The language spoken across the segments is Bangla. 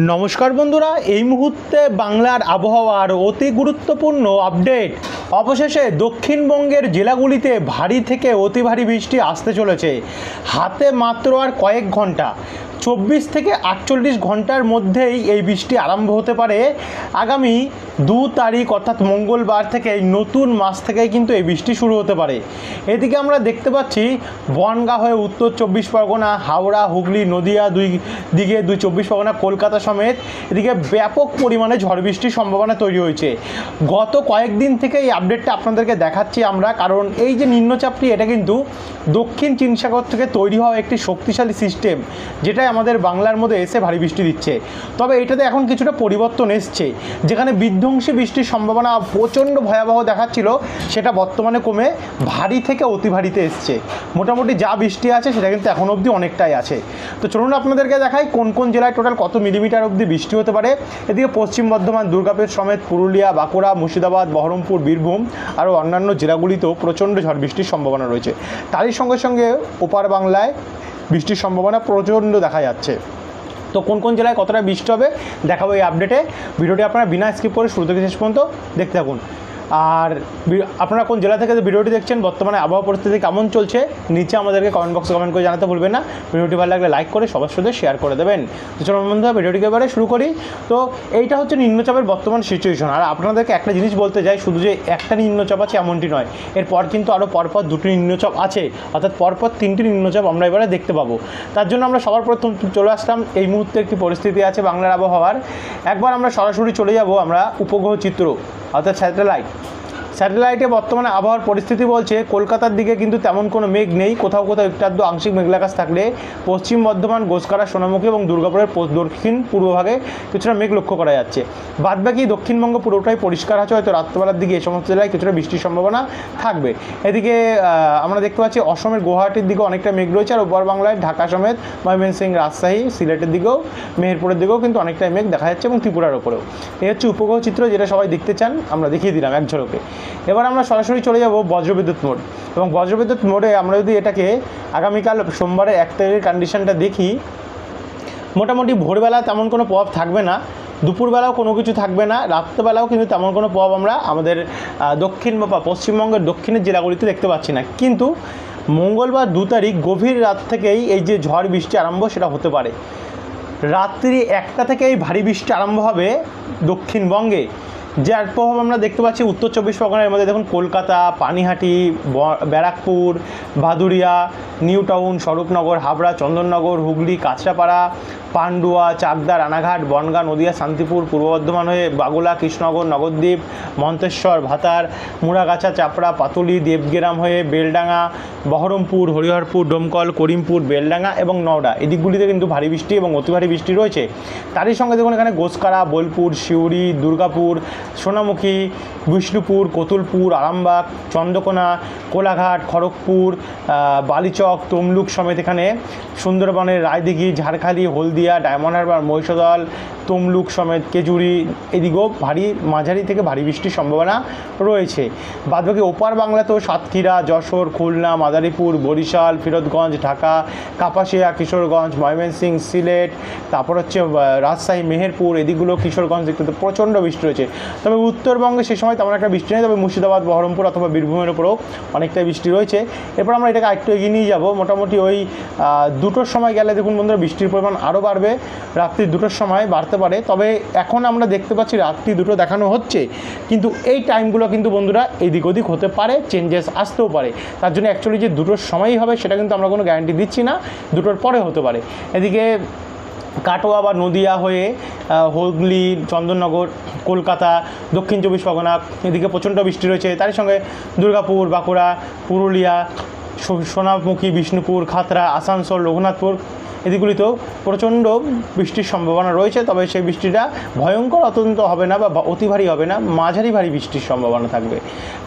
নমস্কার বন্ধুরা এই মুহূর্তে বাংলার আবহাওয়ার অতি গুরুত্বপূর্ণ আপডেট অবশেষে দক্ষিণবঙ্গের জেলাগুলিতে ভারী থেকে অতি ভারী বৃষ্টি আসতে চলেছে। হাতে মাত্র আর কয়েক ঘণ্টা, চব্বিশ থেকে আটচল্লিশ ঘণ্টার মধ্যেই এই বৃষ্টি আরম্ভ হতে পারে। আগামী দু তারিখ, অর্থাৎ মঙ্গলবার থেকে নতুন মাস থেকেই কিন্তু এই বৃষ্টি শুরু হতে পারে। এদিকে আমরা দেখতে পাচ্ছি, বনগা হয়ে উত্তর চব্বিশ পরগনা, হাওড়া, হুগলি, নদিয়া দুই দিকে, দুই চব্বিশ পরগনা, কলকাতা সমেত। এদিকে ব্যাপক পরিমাণে ঝড় বৃষ্টির সম্ভাবনা তৈরি হয়েছে। গত কয়েকদিন থেকে এই আপডেটটা আপনাদেরকে দেখাচ্ছি আমরা। কারণ এই যে নিম্নচাপটি, এটা কিন্তু দক্ষিণ চীন সাগর থেকে তৈরি হওয়া একটি শক্তিশালী সিস্টেম যেটাই আমাদের বাংলার মধ্যে এসে ভারী বৃষ্টি দিচ্ছে। তবে এটাতে এখন কিছুটা পরিবর্তন এসছে, যেখানে বিধ্বংসী বৃষ্টির সম্ভাবনা প্রচণ্ড ভয়াবহ দেখাচ্ছিল, সেটা বর্তমানে কমে ভারী থেকে অতি ভারীতে এসছে। মোটামুটি যা বৃষ্টি আছে, সেটা কিন্তু এখন অবধি অনেকটাই আছে। তো চলুন আপনাদেরকে দেখাই কোন কোন জেলায় টোটাল কত মিলিমিটার অবধি বৃষ্টি হতে পারে। এদিকে পশ্চিম বর্ধমান, দুর্গাপুর সমেত পুরুলিয়া, বাঁকুড়া, মুর্শিদাবাদ, বহরমপুর, বীরভূম আরও অন্যান্য জেলাগুলিতেও প্রচণ্ড ঝড় বৃষ্টির সম্ভাবনা রয়েছে। তারই সঙ্গে সঙ্গে ওপার বাংলায় বৃষ্টির সম্ভাবনা প্রচণ্ড দেখা যাচ্ছে। তো কোন কোন জেলায় কতটা বৃষ্টি হবে দেখাবো এই আপডেটে ভিডিওটি আপনারা বিনা স্কিপ করে শুরু থেকে শেষ পর্যন্ত দেখতে থাকুন। আর আপনারা কোন জেলা থেকে ভিডিওটি দেখছেন, বর্তমানে আবহাওয়া পরিস্থিতি কেমন চলছে, নিচে আমাদেরকে কমেন্ট বক্সে কমেন্ট করে জানাতে ভুলবেন না। ভিডিওটি ভালো লাগলে লাইক করে সবার সাথে শেয়ার করে দেবেন। তো চলুন বন্ধুরা, ভিডিওটিকে এবারে শুরু করি। তো এইটা হচ্ছে নিম্নচাপের বর্তমান সিচুয়েশন আর আপনাদেরকে একটা জিনিস বলতে যাই, শুধু যে একটা নিম্নচাপ আছে এমনটি নয়, এরপর কিন্তু আরও পরপর দুটি নিম্নচাপ আছে, অর্থাৎ পরপর তিনটি নিম্নচাপ আমরা এবারে দেখতে পাবো। তার জন্য আমরা সবার প্রথম চলে আসলাম, এই মুহূর্তে একটি পরিস্থিতি আছে বাংলার আবহাওয়ার। একবার আমরা সরাসরি চলে যাব আমরা উপগ্রহ চিত্র। অর্থাৎ স্যাটেলাইট। স্যাটেলাইটে বর্তমানে আবহাওয়ার পরিস্থিতি বলছে, কলকাতার দিকে কিন্তু তেমন কোনো মেঘ নেই। কোথাও কোথাও একটু আধটু আংশিক মেঘলাকাশ থাকলে পশ্চিম বর্ধমান গোসকারা সোনামুখী এবং দুর্গাপুরের দক্ষিণ পূর্বভাগে কিছুটা মেঘ লক্ষ্য করা যাচ্ছে। বাদবাকি দক্ষিণবঙ্গ পুরোটাই পরিষ্কার আছে, হয়তো রাত্রবেলার দিকে এই সমস্ত জেলায় কিছুটা বৃষ্টির সম্ভাবনা থাকবে। এদিকে আমরা দেখতে পাচ্ছি অসমের গুয়াহাটির দিকে অনেকটা মেঘ রয়েছে, আর উপর বাংলায় ঢাকা সমেত ময়মনসিংহ, রাজশাহী, সিলেটের দিকেও, মেহেরপুরের দিকেও কিন্তু অনেকটাই মেঘ দেখা যাচ্ছে এবং ত্রিপুরার ওপরেও। এই হচ্ছে উপগ্রহ চিত্র, যেটা সবাই দেখতে চান, আমরা দেখিয়ে দিলাম এক ঝলকে। এবার আমরা সরাসরি চলে যাব বজ্রবিদ্যুৎ মোড। এবং বজ্রবিদ্যুৎ মোডে আমরা যদি এটাকে আগামীকাল সোমবারে এক তারিখের কন্ডিশনটা দেখি, মোটামুটি ভোরবেলা তেমন কোনো প্রভাব থাকবে না, দুপুরবেলাও কোনো কিছু থাকবে না, রাত্রেবেলাও কিন্তু তেমন কোনো প্রভাব আমরা আমাদের দক্ষিণ বা পশ্চিমবঙ্গের দক্ষিণের জেলাগুলিতে দেখতে পাচ্ছি না। কিন্তু মঙ্গলবার দু তারিখ গভীর রাত থেকেই এই যে ঝড় বৃষ্টি আরম্ভ সেটা হতে পারে। রাত্রি একটা থেকে এই ভারী বৃষ্টি আরম্ভ হবে দক্ষিণবঙ্গে। যার প্রভাব আমরা দেখতে পাচ্ছি উত্তর চব্বিশ পরগনার মধ্যে। দেখুন, কলকাতা, পানিহাটি ব্যারাকপুর, ভাদুরিয়া নিউ টাউন স্বরূপনগর, হাবড়া, চন্দননগর, হুগলি, কাঁচরাপাড়া পান্ডুয়া, চাকদা, রানাঘাট, বনগাঁ, নদিয়া, শান্তিপুর, পূর্ব বর্ধমান হয়ে বাগুলা, কৃষ্ণনগর, নগরদ্বীপ, মন্তেশ্বর, ভাতার, মুড়াগাছা, চাপড়া, পাতুলি, দেবগ্রাম হয়ে বেলডাঙ্গা, বহরমপুর, হরিহরপুর, ডোমকল, করিমপুর, বেলডাঙ্গা এবং নওডা। এই দিকগুলিতে কিন্তু ভারী বৃষ্টি এবং অতি ভারী বৃষ্টি রয়েছে। তারই সঙ্গে দেখুন এখানে গোসকারা, বোলপুর সিউড়ি দুর্গাপুর, সোনামুখী, বিষ্ণুপুর, কতুলপুর, আরামবাগ, চন্দ্রকোনা, কোলাঘাট, খড়গপুর বালিচক, তমলুক সমেত এখানে সুন্দরবনের রায়দিঘি, ঝাড়খালি হলদিয়া ডায়মন্ড হারবার, মহিষদল, তমলুক সমেত কেজুরি এদিকেও ভারী মাঝারি থেকে ভারী বৃষ্টির সম্ভাবনা রয়েছে। বাদবাকি ওপার বাংলাতেও সাতক্ষীরা, যশোর, খুলনা, মাদারীপুর, বরিশাল, ফিরোজগঞ্জ, ঢাকা, কাপাসিয়া, কিশোরগঞ্জ, ময়মনসিংহ, সিলেট, তারপর হচ্ছে রাজশাহী, মেহেরপুর এদিকগুলো কিশোরগঞ্জ দেখতে প্রচণ্ড বৃষ্টি রয়েছে। তবে উত্তরবঙ্গে সে সময় তেমন একটা বৃষ্টি নেই, তবে মুর্শিদাবাদ, বহরমপুর অথবা বীরভূমের উপরেও অনেকটাই বৃষ্টি রয়েছে। এরপর আমরা এটাকে আরেকটু এগিয়ে নিয়ে যাব। মোটামুটি ওই দুটোর সময় গেলে দেখুন বন্ধুরা, বৃষ্টির পরিমাণ আরও বাড়বে রাত্রি দুটোর সময় বাড়তে পারে। তবে এখন আমরা দেখতে পাচ্ছি রাত্রি দুটো দেখানো হচ্ছে। কিন্তু এই টাইমগুলো কিন্তু বন্ধুরা এদিক ওদিক হতে পারে, চেঞ্জেস আসতেও পারে। তার জন্য অ্যাকচুয়ালি যে দুটোর সময়ই হবে, সেটা কিন্তু আমরা কোনো গ্যারান্টি দিচ্ছি না। দুটোর পরে হতে পারে। এদিকে কাটোয়া বা নদিয়া হয়ে হুগলি, চন্দননগর, কলকাতা, দক্ষিণ চব্বিশ পরগনা, এদিকে প্রচণ্ড বৃষ্টি রয়েছে। তারই সঙ্গে দুর্গাপুর, বাঁকুড়া, পুরুলিয়া সোনামুখী, বিষ্ণুপুর খাতড়া আসানসোল, রঘুনাথপুর এদিকগুলিতেও প্রচণ্ড বৃষ্টির সম্ভাবনা রয়েছে, তবে সেই বৃষ্টিটা ভয়ঙ্কর, অত্যন্ত হবে না বা অতি ভারী হবে না, মাঝারি ভারী বৃষ্টির সম্ভাবনা থাকবে।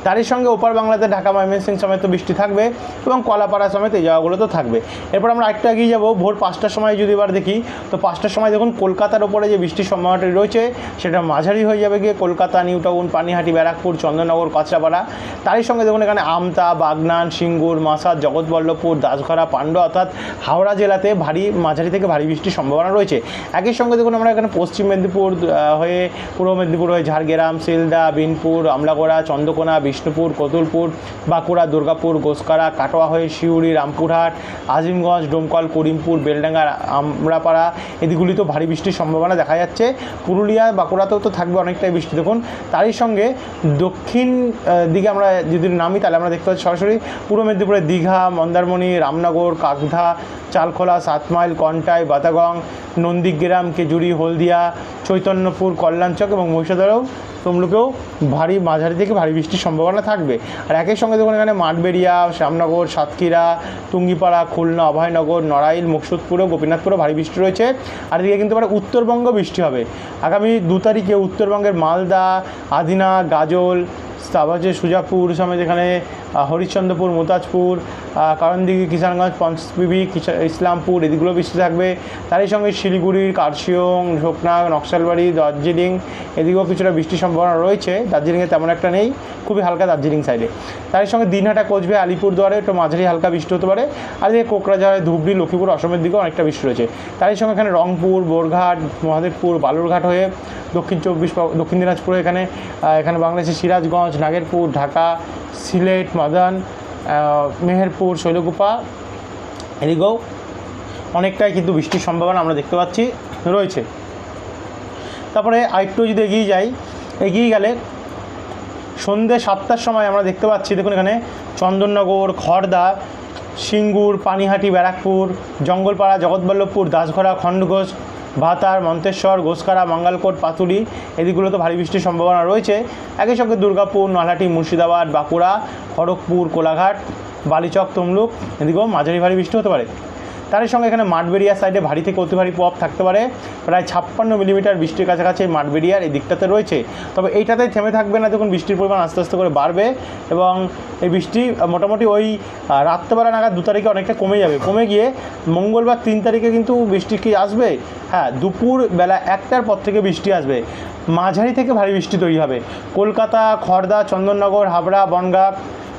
তারই সঙ্গে ওপার বাংলাতে ঢাকা ময়মনসিং সমেত বৃষ্টি থাকবে এবং কলাপাড়া সমেত এই জায়গাগুলো তো থাকবে। এরপর আমরা একটু এগিয়ে যাব, ভোর পাঁচটার সময় যদি এবার দেখি, তো পাঁচটার সময় দেখুন কলকাতার ওপরে যে বৃষ্টির সম্ভাবনাটি রয়েছে, সেটা মাঝারি হয়ে যাবে গিয়ে কলকাতা, নিউ টাউন, পানিহাটি, ব্যারাকপুর, চন্দননগর, কাঁচরাপাড়া। তারই সঙ্গে দেখুন এখানে আমতা, বাগনান, সিঙ্গুর, মাসাদ, জগৎবল্লভপুর, দাসঘরা, পান্ডু, অর্থাৎ হাওড়া জেলাতে ভারী মাঝারি থেকে ভারী বৃষ্টির সম্ভাবনা রয়েছে। একই সঙ্গে দেখুন আমরা এখানে পশ্চিম মেদিনীপুর হয়ে পূর্ব মেদিনীপুর হয়ে ঝাড়গ্রাম, শিলদা, বিনপুর, আমলাগোড়া, চন্দ্রকোনা, বিষ্ণুপুর, কতুলপুর, বাঁকুড়া, দুর্গাপুর, গোসকারা, কাটোয়া হয়ে শিউড়ি, রামপুরহাট, আজিমগঞ্জ, ডোমকল, করিমপুর, বেলডাঙ্গা, আমরাপাড়া এদিকগুলিতেও ভারী বৃষ্টির সম্ভাবনা দেখা যাচ্ছে। পুরুলিয়া, বাঁকুড়াতেও তো থাকবে অনেকটাই বৃষ্টি। দেখুন, তারই সঙ্গে দক্ষিণ দিকে আমরা যদি নামি, তাহলে আমরা দেখতে পাচ্ছি সরাসরি পূর্ব মেদিনীপুরে দীঘা, মন্দারমণি, রামনগর, কাকধা, চালখোলা সাতমাইল কন্টাই, বাতাগং, নন্দীগ্রাম কেজুরি হলদিয়া, চৈতন্যপুর, কল্যাণচক এবং মহিষাদলেও তমলুকেও ভারী মাঝারি থেকে ভারী বৃষ্টির সম্ভাবনা থাকবে। আর একই সঙ্গে দেখুন এখানে মাঠবেড়িয়া, শ্যামনগর, সাতক্ষীরা, টুঙ্গিপাড়া, খুলনা, অভয়নগর, নড়াইল, মুকসুদপুরও, গোপীনাথপুরও ভারী বৃষ্টি রয়েছে। আর এদিকে কিন্তু আবার উত্তরবঙ্গ বৃষ্টি হবে। আগামী দু তারিখে উত্তরবঙ্গের মালদা, আদিনা, গাজল তারপর হচ্ছে সুজাপুর সমেত এখানে হরিশ্চন্দ্রপুর মোতাজপুর কারণদিঘি, কিষানগঞ্জ, পঞ্চবিবি ইসলামপুর, এদিকগুলো বৃষ্টি থাকবে। তারই সঙ্গে শিলিগুড়ির কার্শিয়ং ঝোকনা নকশালবাড়ি, দার্জিলিং, এদিকেও কিছুটা বৃষ্টির সম্ভাবনা রয়েছে। দার্জিলিংয়ে তেমন একটা নেই, খুবই হালকা দার্জিলিং সাইডে। তারই সঙ্গে দিনহাটা, কোচবিহার, আলিপুরদুয়ারে একটু মাঝারি হালকা বৃষ্টি হতে পারে। আর এদিকে কোকরাঝাড়, ধুবড়ি, লক্ষ্মীপুর, অসমের দিকেও অনেকটা বৃষ্টি রয়েছে। তারই সঙ্গে এখানে রংপুর, বোরঘাট, মহাদেবপুর, বালুরঘাট হয়ে দক্ষিণ চব্বিশ দক্ষিণ দিনাজপুরে এখানে এখানে বাংলাদেশের সিরাজগঞ্জ নাগেরপুর ঢাকা, সিলেট, মাদান মেহেরপুর, শৈলকুপা, এদিকেও অনেকটাই কিন্তু বৃষ্টির সম্ভাবনা আমরা দেখতে পাচ্ছি, রয়েছে। তারপরে আরেকটু যদি এগিয়ে যাই, এগিয়ে গেলে সন্ধ্যে সাতটার সময় আমরা দেখতে পাচ্ছি, দেখুন এখানে চন্দননগর খড়দা সিঙ্গুর, পানিহাটি, ব্যারাকপুর, জঙ্গলপাড়া, জগৎবল্লভপুর দাসঘরা খণ্ডঘোষ ভাতার, মন্তেশ্বর, গোসকারা, মঙ্গলকোট পাতুলি এদিকগুলোতে ভারী বৃষ্টির সম্ভাবনা রয়েছে। একই সঙ্গে দুর্গাপুর, নলহাটি, মুর্শিদাবাদ, বাঁকুড়া, খড়গপুর, কোলাঘাট, বালিচক, তমলুক এদিকেও মাঝারি ভারী বৃষ্টি হতে পারে। তারই সঙ্গে এখানে মাঠবেড়িয়া সাইডে ভারী থেকে অতি ভারী প্রভাব থাকতে পারে। প্রায় ছাপ্পান্ন মিলিমিটার বৃষ্টির কাছাকাছি এই মাঠবেড়িয়ার এই দিকটাতে রয়েছে। তবে এইটাতেই থেমে থাকবে না, দেখুন, বৃষ্টির পরিমাণ আস্তে আস্তে করে বাড়বে এবং এই বৃষ্টি মোটামুটি ওই রাত্রেবেলা নাগাদ দু তারিখে অনেকটা কমে যাবে। কমে গিয়ে মঙ্গলবার তিন তারিখে কিন্তু বৃষ্টি কি আসবে? হ্যাঁ দুপুর বেলা একটার পর থেকে বৃষ্টি আসবে। মাঝারি থেকে ভারী বৃষ্টি তৈরি হবে। কলকাতা খড়দা চন্দননগর, হাবড়া, বনগাঁ,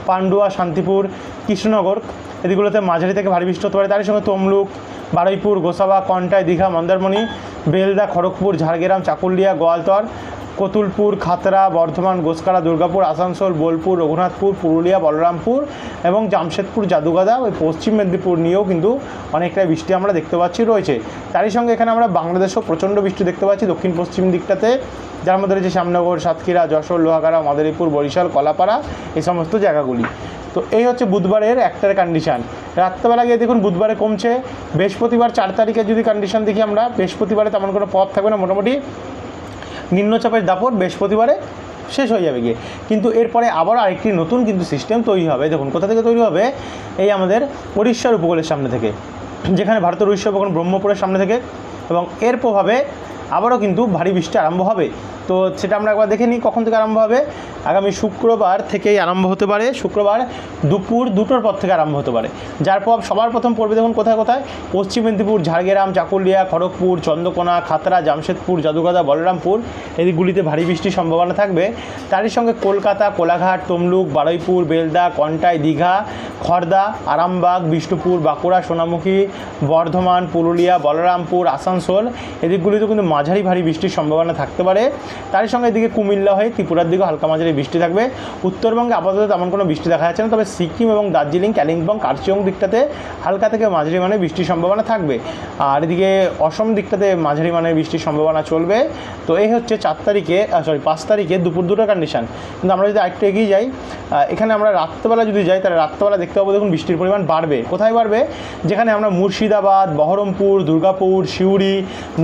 পান্ডুয়া, শান্তিপুর, কৃষ্ণনগর এদিকগুলোতে মাঝারি থেকে ভারী বৃষ্টি হতে পারে। তারই সঙ্গে তমলুক, বারুইপুর, গোসাবা, কন্টাই, দীঘা, মন্দারমণি, বেলদা, খড়গপুর, ঝাড়গ্রাম, চাকুলিয়া, গোয়ালতর, কতুলপুর, খাতরা, বর্ধমান, গোসকারা, দুর্গাপুর, আসানসোল, বোলপুর, রঘুনাথপুর, পুরুলিয়া, বলরামপুর এবং জামশেদপুর, জাদুগাদা। ওই পশ্চিম মেদিনীপুর নিয়েও কিন্তু অনেকটাই বৃষ্টি আমরা দেখতে পাচ্ছি রয়েছে। তারই সঙ্গে এখানে আমরা বাংলাদেশেও প্রচণ্ড বৃষ্টি দেখতে পাচ্ছি দক্ষিণ পশ্চিম দিকটাতে। যার মধ্যে রয়েছে শ্যামনগর, সাতক্ষীরা, যশোর, লোহাগাড়া, মাদারীপুর, বরিশাল, কলাপাড়া, এই সমস্ত জায়গাগুলি। তো এই হচ্ছে বুধবারের একটার কন্ডিশান রাত্রেবেলা গিয়ে দেখুন বুধবারে কমছে, বৃহস্পতিবার চার তারিখে যদি কন্ডিশন দেখি আমরা, বৃহস্পতিবারে তেমন কোনো প্রভাব থাকবে না, মোটামুটি নিম্নচাপের দাপট বৃহস্পতিবারে শেষ হয়ে যাবে গিয়ে। কিন্তু এরপরে আবার আরেকটি নতুন কিন্তু সিস্টেম তৈরি হবে। দেখুন, কোথা থেকে তৈরি হবে? এই আমাদের উড়িষ্যার উপকূলের সামনে থেকে, যেখানে ভারতের উড়িষ্যা উপকূল ব্রহ্মপুরের সামনে থেকে এবং এর প্রভাবে আবারও কিন্তু ভারী বৃষ্টি আরম্ভ হবে। তো সেটা আমরা একবার দেখে নিই কখন থেকে আরম্ভ হবে। আগামী শুক্রবার থেকেই আরম্ভ হতে পারে। শুক্রবার দুপুর দুটোর পর থেকে আরম্ভ হতে পারে। যার প্রভাব সবার প্রথম পড়বে দেখুন কোথায় কোথায়। পশ্চিম মেদিনীপুর, ঝাড়গ্রাম, চাকুলিয়া, খড়গপুর, চন্দ্রকোনা খাতড়া জামশেদপুর জাদুগাদা বলরামপুর এদিকগুলিতে ভারী বৃষ্টির সম্ভাবনা থাকবে। তারই সঙ্গে কলকাতা, কোলাঘাট, তমলুক, বারুইপুর, বেলদা, কন্টাই, দীঘা, খর্দা, আরামবাগ, বিষ্ণুপুর, বাঁকুড়া, সোনামুখী, বর্ধমান, পুরুলিয়া, বলরামপুর, আসানসোল এদিকগুলিতে কিন্তু মাঝারি ভারী বৃষ্টির সম্ভাবনা থাকতে পারে। তারই সঙ্গে এদিকে কুমিল্লা হয়ে ত্রিপুরার দিকে হালকা মাঝারি বৃষ্টি থাকবে। উত্তরবঙ্গে আপাতত তেমন কোনো বৃষ্টি দেখা যাচ্ছে না, তবে সিকিম এবং দার্জিলিং, কালিম্পং কার্চিয়ং দিকটাতে হালকা থেকে মাঝারি মানে বৃষ্টির সম্ভাবনা থাকবে। আর এদিকে অসম দিকটাতে মাঝারি মানে বৃষ্টির সম্ভাবনা চলবে। তো এই হচ্ছে চার তারিখে সরি পাঁচ তারিখে দুপুর দুটোর কন্ডিশন কিন্তু আমরা যদি আরেকটু এগিয়ে যাই এখানে আমরা রাত্রেবেলা যদি যাই, তাহলে রাত্রেবেলা দেখতে পাবো, দেখুন বৃষ্টির পরিমাণ বাড়বে। কোথায় বাড়বে? যেখানে আমরা মুর্শিদাবাদ, বহরমপুর, দুর্গাপুর, সিউড়ি,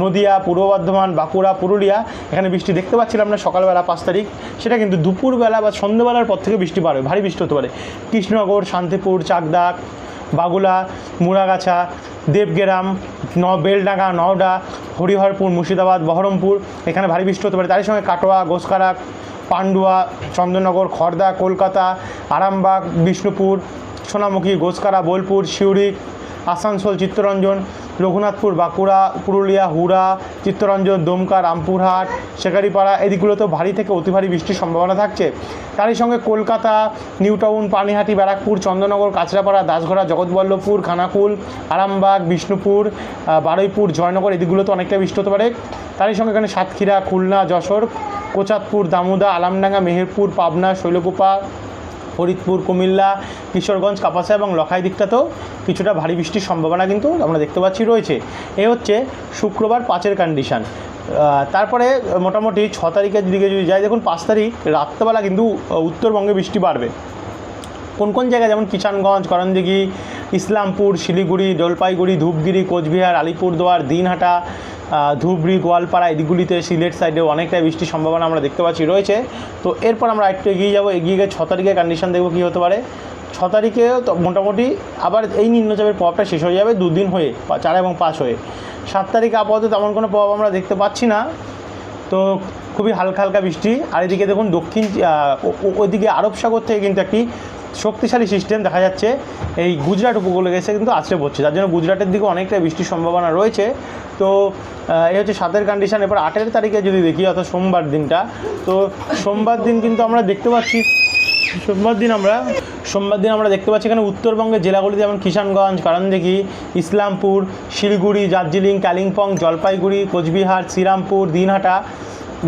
নদিয়া, পূর্ব বর্ধমান, বাঁকুড়া, পুরুলিয়া, এখানে বৃষ্টি দেখতে পাচ্ছিলাম না সকালবেলা পাঁচ তারিখ। সেটা কিন্তু দুপুরবেলা বা সন্ধ্যেবেলার পর থেকে বৃষ্টি বাড়বে, ভারী বৃষ্টি হতে পারে। কৃষ্ণনগর, শান্তিপুর চাকদা বাগুলা, মুড়াগাছা, দেবগ্রাম, ন, বেলডাঙ্গা, নওডা, হরিহরপুর, মুর্শিদাবাদ, বহরমপুর, এখানে ভারী বৃষ্টি হতে পারে। তারই সঙ্গে কাটোয়া গোসকারা পান্ডুয়া, চন্দননগর খড়দা কলকাতা, আরামবাগ, বিষ্ণুপুর, সোনামুখী, গোসকারা, বোলপুর, সিউড়ি, আসানসোল, চিত্তরঞ্জন রঘুনাথপুর, বাঁকুড়া, পুরুলিয়া, হুড়া, চিত্তরঞ্জন, দমকা, রামপুরহাট, শেখারিপাড়া এদিকগুলোতেও ভারী থেকে অতি ভারী বৃষ্টির সম্ভাবনা থাকছে। তারই সঙ্গে কলকাতা নিউ টাউন পানিহাটি, ব্যারাকপুর চন্দ্রনগর কাঁচরাপাড়া দাসঘরা জগৎবল্লভপুর, খানাকুল, আরামবাগ, বিষ্ণুপুর বারুইপুর, জয়নগর এদিকগুলোতে অনেকটা বৃষ্টি হতে পারে। তারই সঙ্গে এখানে সাতক্ষীরা, খুলনা, যশোর কোচাতপুর দামুদা, আলামডাঙ্গা, মেহেরপুর, পাবনা, শৈলকুপা ফরিদপুর, কুমিল্লা, কিশোরগঞ্জ কাপাসা এবং লখাই দিকটাতেও কিছুটা ভারী বৃষ্টির সম্ভাবনা কিন্তু আমরা দেখতে পাচ্ছি রয়েছে। এ হচ্ছে শুক্রবার পাঁচের কন্ডিশান তারপরে মোটামুটি ছ তারিখের দিকে যদি যাই, দেখুন পাঁচ তারিখ রাত্রেবেলা কিন্তু উত্তরবঙ্গে বৃষ্টি বাড়বে। কোন কোন জায়গায় যেমন কিষানগঞ্জ, করণদিঘি, ইসলামপুর, শিলিগুড়ি, জলপাইগুড়ি, ধূপগিরি, কোচবিহার, আলিপুরদুয়ার, দিনহাটা ধুবড়ি, গোয়ালপাড়া এদিকগুলিতে সিলেট সাইডে অনেকটাই বৃষ্টির সম্ভাবনা আমরা দেখতে পাচ্ছি, রয়েছে। তো এরপর আমরা একটু এগিয়ে যাব, এগিয়ে গিয়ে ছ তারিখের কন্ডিশন দেখব কী হতে পারে। ছ তারিখে মোটামুটি আবার এই নিম্নচাপের প্রভাবটা শেষ হয়ে যাবে দুদিন হয়ে চার এবং পাঁচ হয়ে। সাত তারিখে আপাতত তেমন কোনো প্রভাব আমরা দেখতে পাচ্ছি না। তো খুবই হালকা হালকা বৃষ্টি। আর এদিকে দেখুন দক্ষিণ ওইদিকে আরব সাগর থেকে কিন্তু একটি শক্তিশালী সিস্টেম দেখা যাচ্ছে। এই গুজরাট উপকূলে গেছে কিন্তু আছড়ে পড়ছে। তার জন্য গুজরাটের দিকে অনেকটা বৃষ্টির সম্ভাবনা রয়েছে। তো এই হচ্ছে সাতের কন্ডিশান এবার আটের তারিখে যদি দেখি, অর্থাৎ সোমবার দিনটা, তো সোমবার দিন কিন্তু আমরা দেখতে পাচ্ছি, সোমবার দিন আমরা, সোমবার দিন আমরা দেখতে পাচ্ছি এখানে উত্তরবঙ্গের জেলাগুলি যেমন কিষানগঞ্জ কারণদিঘি ইসলামপুর, শিলিগুড়ি, দার্জিলিং, কালিম্পং, জলপাইগুড়ি, কোচবিহার, শ্রীরামপুর, দিনহাটা,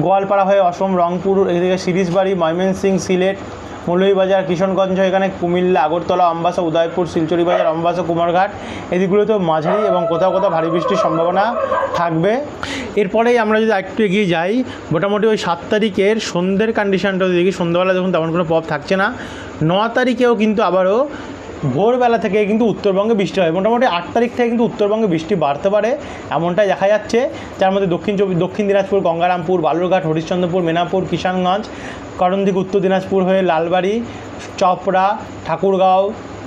গোয়ালপাড়া হয়ে অসম, রংপুর, এদিকে সিরিজবাড়ি ময়মনসিং সিলেট মৌলভীবাজার, কিশনগঞ্জ, এখানে কুমিল্লা, আগরতলা, অম্বাসা, উদয়পুর শিলচরি বাজার অম্বাসা, কুমারঘাট, এদিকগুলোতেও মাঝারি এবং কোথাও কোথাও ভারী বৃষ্টির সম্ভাবনা থাকবে। এরপরেই আমরা যদি একটু এগিয়ে যাই, মোটামুটি ওই সাত তারিখের সন্ধ্যের কন্ডিশনটা দেখি, সন্ধ্যাবেলা যখন তেমন কোনো প্রভাব থাকছে না। ন তারিখেও কিন্তু আবারও ভোরবেলা থেকে কিন্তু উত্তরবঙ্গে বৃষ্টি হয়। মোটামুটি আট তারিখ থেকে কিন্তু উত্তরবঙ্গে বৃষ্টি বাড়তে পারে, এমনটাই দেখা যাচ্ছে। যার মধ্যে দক্ষিণ চব্বিশ, দক্ষিণ দিনাজপুর, গঙ্গারামপুর, বালুরঘাট, হরিশ্চন্দ্রপুর, মেনাপুর, কিষানগঞ্জ করণদিঘি উত্তর দিনাজপুর হয়ে লালবাড়ি, চপড়া, ঠাকুরগাঁও,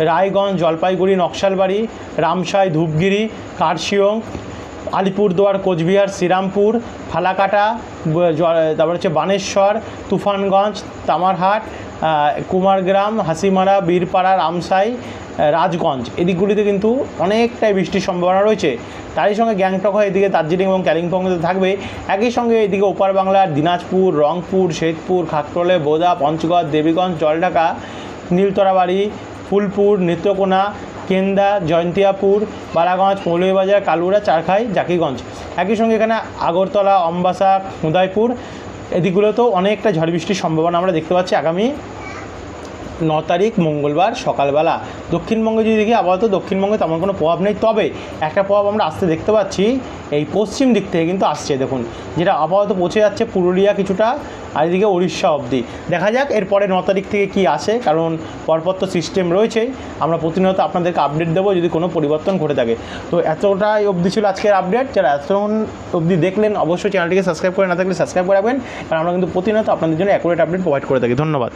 রায়গঞ্জ, জলপাইগুড়ি, নকশালবাড়ি, রামসাই, ধূপগিরি কার্শিয়ং আলিপুরদুয়ার, কোচবিহার, শ্রীরামপুর, ফালাকাটা তারপর হচ্ছে বানেশ্বর, তুফানগঞ্জ, তামারহাট কুমারগ্রাম, হাসিমারা, বীরপাড়া, রামসাই রাজগঞ্জ, এদিকগুলিতে কিন্তু অনেকটাই বৃষ্টির সম্ভাবনা রয়েছে। তারই সঙ্গে গ্যাংটক হয়ে এদিকে দার্জিলিং এবং কালিম্পংতে থাকবে। একই সঙ্গে এদিকে ওপার বাংলার দিনাজপুর, রংপুর শেখপুর খাকটলে, বোদা, পঞ্চগড়, দেবীগঞ্জ, জলঢাকা, নীলতরাবাড়ি, ফুলপুর, নেত্রকোনা, কেন্দা, জয়ন্তিয়াপুর, বালাগঞ্জ, মৌলভীবাজার, কালুরা, চারখাই, জাকিগঞ্জ। একই সঙ্গে এখানে আগরতলা, অম্বাসা, উদয়পুর এদিকগুলোতেও অনেকটা ঝড় বৃষ্টির সম্ভাবনা আমরা দেখতে পাচ্ছি আগামী ন তারিখ, মঙ্গলবার, সকালবেলা। দক্ষিণবঙ্গে যদি দেখি, আপাতত দক্ষিণবঙ্গে তেমন কোনো প্রভাব নেই। তবে একটা প্রভাব আমরা আসতে দেখতে পাচ্ছি, এই পশ্চিম দিক থেকে কিন্তু আসছে, দেখুন, যেটা আপাতত পৌঁছে যাচ্ছে পুরুলিয়া কিছুটা, আর এদিকে উড়িষ্যা অবধি। দেখা যাক এরপরে ন তারিখ থেকে কি আসে, কারণ পরপর তো সিস্টেম রয়েছেই আমরা প্রতিনিয়ত আপনাদেরকে আপডেট দেবো যদি কোনো পরিবর্তন ঘটে থাকে। তো এতটাই অবধি ছিল আজকের আপডেট যারা এতক্ষণ অবধি দেখলেন, অবশ্যই চ্যানেলটিকে সাবস্ক্রাইব করে না থাকলে সাবস্ক্রাইব করে রাখবেন। কারণ আমরা কিন্তু প্রতিনিয়ত আপনাদের জন্য অ্যাকুরেট আপডেট প্রোভাইড করে থাকি। ধন্যবাদ।